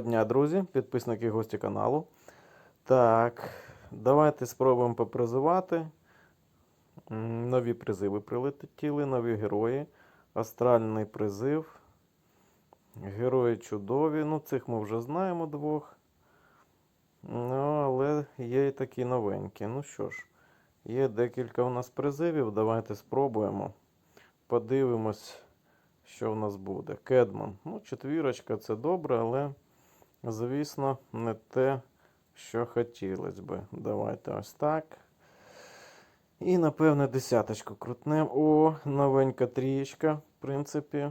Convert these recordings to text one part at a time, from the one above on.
дня, друзі, підписники і гості каналу. Так, давайте спробуємо попризивати. Нові призиви прилетіли, нові герої. Астральний призив. Герої чудові. Ну, цих ми вже знаємо двох. Ну, але є і такі новенькі. Ну що ж, є декілька у нас призивів. Давайте спробуємо. Подивимось, що в нас буде. Кедман. Ну, четвірочка це добре, але, звісно, не те, що хотілося би. Давайте ось так. І, напевне, десяточку крутнем. О, новенька трієчка, в принципі,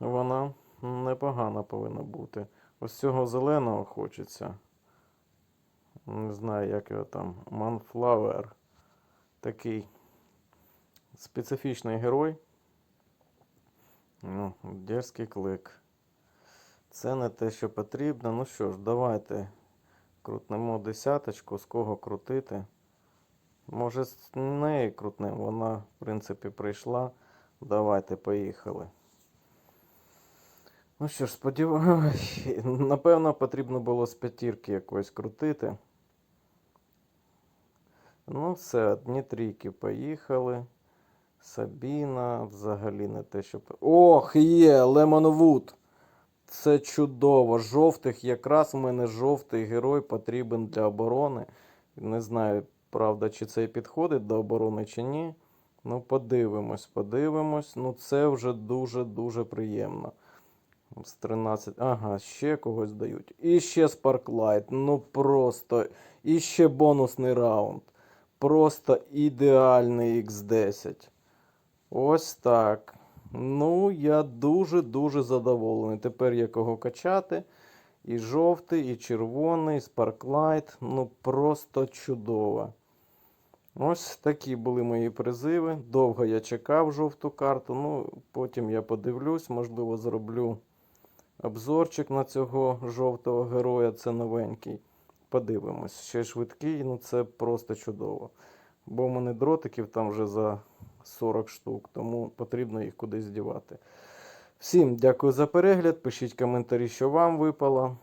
вона непогана повинна бути. Ось цього зеленого хочеться. Не знаю, як його там. Манфлауер. Такий специфічний герой. Ну, дерзкий клик. Це не те, що потрібно. Ну що ж, давайте крутнемо десяточку, з кого крутити. Може, з неї крутнемо. Вона, в принципі, прийшла. Давайте, поїхали. Ну що ж, сподіваюся, напевно, потрібно було з п'ятірки якоїсь крутити. Ну, все, одні трійки поїхали. Сабіна, взагалі не те, що. Ох, є! Лемонвуд! Це чудово. Жовтих, якраз в мене жовтий герой потрібен для оборони. Не знаю, правда, чи це підходить до оборони, чи ні. Ну, подивимось, подивимось. Ну, це вже дуже-дуже приємно. З 13. Ага, ще когось дають. І ще Sparklight. Ну просто. І ще бонусний раунд. Просто ідеальний X10. Ось так. Ну, я дуже-дуже задоволений. Тепер є кого качати. І жовтий, і червоний, і Sparklight. Ну, просто чудово. Ось такі були мої призиви. Довго я чекав жовту карту. Ну, потім я подивлюсь, можливо, зроблю обзорчик на цього жовтого героя. Це новенький. Подивимось. Ще швидкий, ну це просто чудово. Бо в мене дротиків там вже за 40 штук, тому потрібно їх кудись дівати. Всім дякую за перегляд. Пишіть коментарі, що вам випало.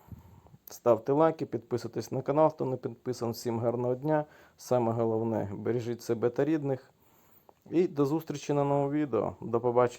Ставте лайки, підписуйтесь на канал, хто не підписаний. Всім гарного дня. Саме головне, бережіть себе та рідних. І до зустрічі на новому відео. До побачення.